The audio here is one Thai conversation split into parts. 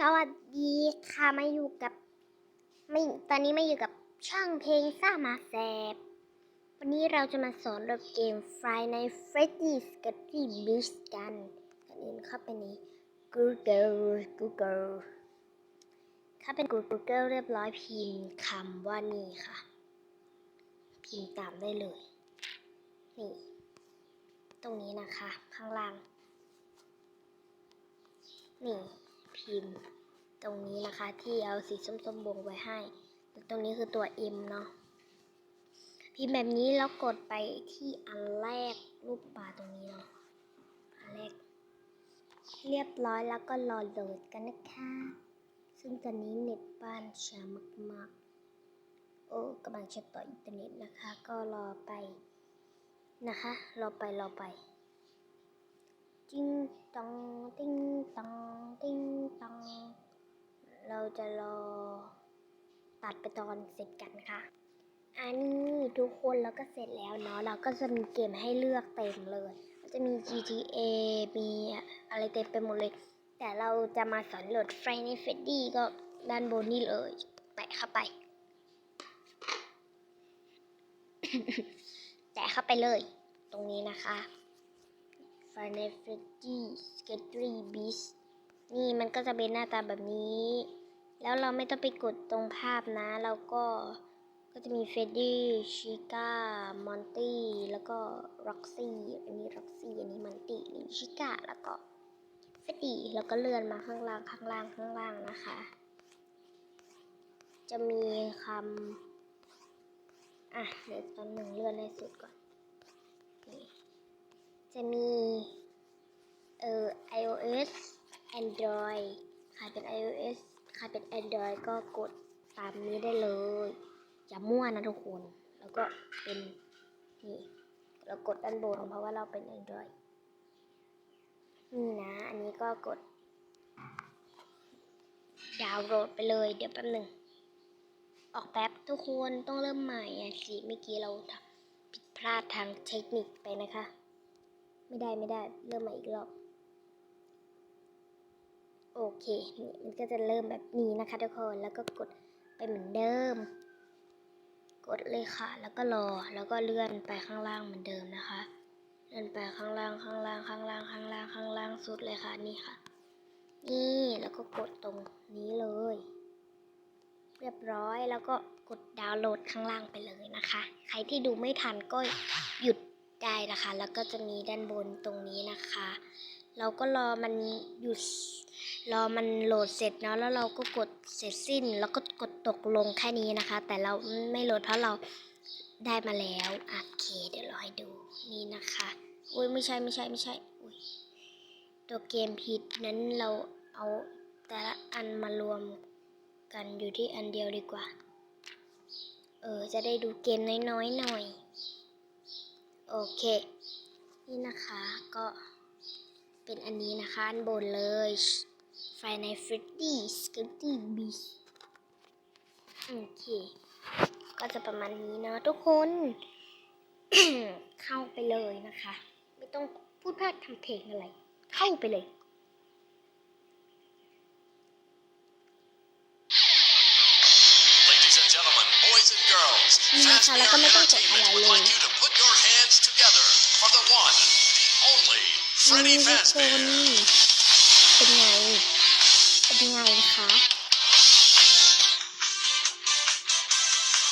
สวัสดีค่ะมาอยู่กับไม่ตอนนี้มาอยู่กับช่างเพลงซ่ามาแซบวันนี้เราจะมาสอนระบบเกม Friday Night Freddy's กับที่ Beast กันก่อนอื่นเข้าไปใน Google Google ถ้าเป็น Google เรียบร้อยพิมพ์คำว่านี่ค่ะ พิมพ์ตามได้เลย นี่ ตรงนี้นะคะ ข้างล่าง นี่ พิมพ์ ตรงนี้นะคะที่เอาสีส้มๆบวงไว้ให้ ตรงนี้คือตัว M เนาะพิมพ์แบบนี้แล้วกดไปที่อันแรกรูปปลาตรงนี้เนาะอันแรก เรียบร้อยแล้วก็รอโหลดกันนะคะ ซึ่งตอนนี้เน็ตบ้านช้ามากๆ โอ้กำลังจะต่ออินเทอร์เน็ตนะคะ ก็รอไปนะคะ รอไปรอไป จิ้งตองติ้งตองติ้งตองเราจะรอตัดไปตอนเสร็จกันค่ะ อันนี้ทุกคนเราก็เสร็จแล้วเนาะเราก็จะมีเกมให้เลือกเต็มเลยจะมี GTA มีอะไรเต็มไปหมดเลย แต่เราจะมาสอนโหลด f r i d a y Freddy ก็ด้านบนนี่เลยแตะเข้าไป แตะเข้าไปเลย ตรงนี้นะคะ f i n a l Freddy Scary Beast นี่มันก็จะเป็นหน้าตาแบบนี้ แล้วเราไม่ต้องไปกดตรงภาพนะ เราก็ก็จะมีเฟดดี้ชิก้ามอนตี้แล้วก็ร็อกซี่อันนี้ร็อกซี่อันนี้มอนตี้นนี้ชิก้าแล้วก็เฟดดี้แล้วก็เลื่อนมาข้างล่างข้างล่างข้างล่างนะคะ จะมีคำอะเดี๋ยวตอนหนึ่งเลื่อนให้สุดก่อน จะมีเอ่อ iOS Android ใครเป็น iOS ใครเป็น Android ก็กดตามนี้ได้เลย อย่ามั่วนะทุกคน แล้วก็เป็นนี่เรากดด้านบนเพราะว่าเราเป็น Android นี่นะ อันนี้ก็กด ดาวน์โหลดไปเลย เดี๋ยวแป๊บหนึ่ง ออกแป๊บทุกคนต้องเริ่มใหม่อะสิเมื่อกี้เราผิดพลาดทางเทคนิคไปนะคะ ไม่ได้ไม่ได้ เริ่มใหม่อีกรอบ โอเคนี่มันก็จะเริ่มแบบนี้นะคะทุกคน แล้วก็กดไปเหมือนเดิม กดเลยค่ะ แล้วก็รอ แล้วก็เลื่อนไปข้างล่างเหมือนเดิมนะคะ เลื่อนไปข้างล่าง ข้างล่าง ข้างล่าง ข้างล่าง ข้างล่างสุดเลยค่ะ นี่ค่ะ นี่ แล้วก็กดตรงนี้เลย เรียบร้อย แล้วก็กดดาวน์โหลดข้างล่างไปเลยนะคะ ใครที่ดูไม่ทันก็หยุด ได้นะคะ แล้วก็จะมีด้านบนตรงนี้นะคะ เราก็รอมันหยุดรอมันโหลดเสร็จเนาะแล้วเราก็กดเสร็จสิ้น แล้วก็กดตกลงแค่นี้นะคะ แต่เราไม่โหลดเพราะเราได้มาแล้วโอเค เดี๋ยวเราให้ดูนี่นะคะอุ้ยไม่ใช่ไม่ใช่ไม่ใช่อุ้ยตัวเกมผิดนั้นเราเอาแต่ละอันมารวมกันอยู่ที่อันเดียวดีกว่า เออ จะได้ดูเกมน้อยๆหน่อย โอเค นี่นะคะก็เป็นอันนี้นะคะอันบนเลย Five Nights at Freddy's Scary Beast โอเค ก็จะประมาณนี้เนาะทุกคน เข้าไปเลยนะคะ ไม่ต้องพูดพลาดทำเพลงอะไร เข้าไปเลย Ladies and gentlemen, boys and girls, นี่นะคะ Fast แล้วก็ไม่ต้องกดอะไร Entertainment เล would ย only, นี่ Freddy ทุกคน Fazbear. เป็นไง เป็นไงคะ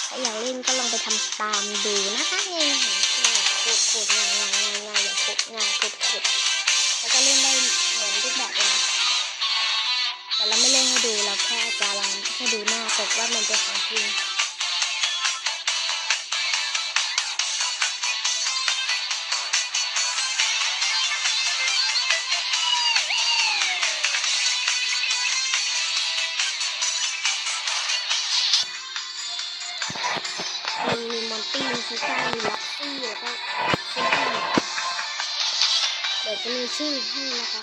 ถ้าอยากเล่นก็ลองไปทำตามดูนะคะง่ายๆโคตรโคตรง่ายง่ายง่ายง่ายอย่างโคตรง่ายโคตรโคตรแล้วก็เล่นได้เหมือนทุกแบบเลยนะแต่เราไม่เล่นให้ดูเราแค่จะวางให้ดูหน้าปกว่ามันเป็นของจริง มีมอนตี้มีซิซ่ามีล็อกซี่แล้วก็เฟนตี้เดี๋ยวจะมีชื่อให้นะคะ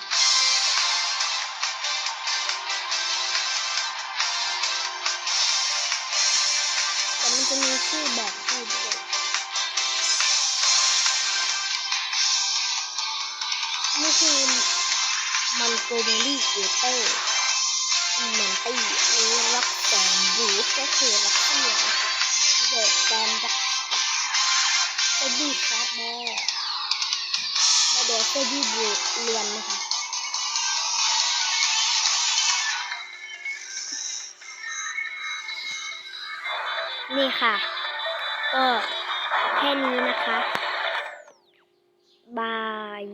แต่มันจะมีชื่อแบบให้ด้วยนี่คือมันโกเบอรี่เกเตอร์ตี้อันนี้ล็อกแกนบูทก็คือล็อกตี้นะคะ เดอะแกนดักเฟดี้ฟาสแม่มาเดี๋ยวเฟดี้บูทเรียนนะคะนี่ค่ะ ก็แค่นี้นะคะ บาย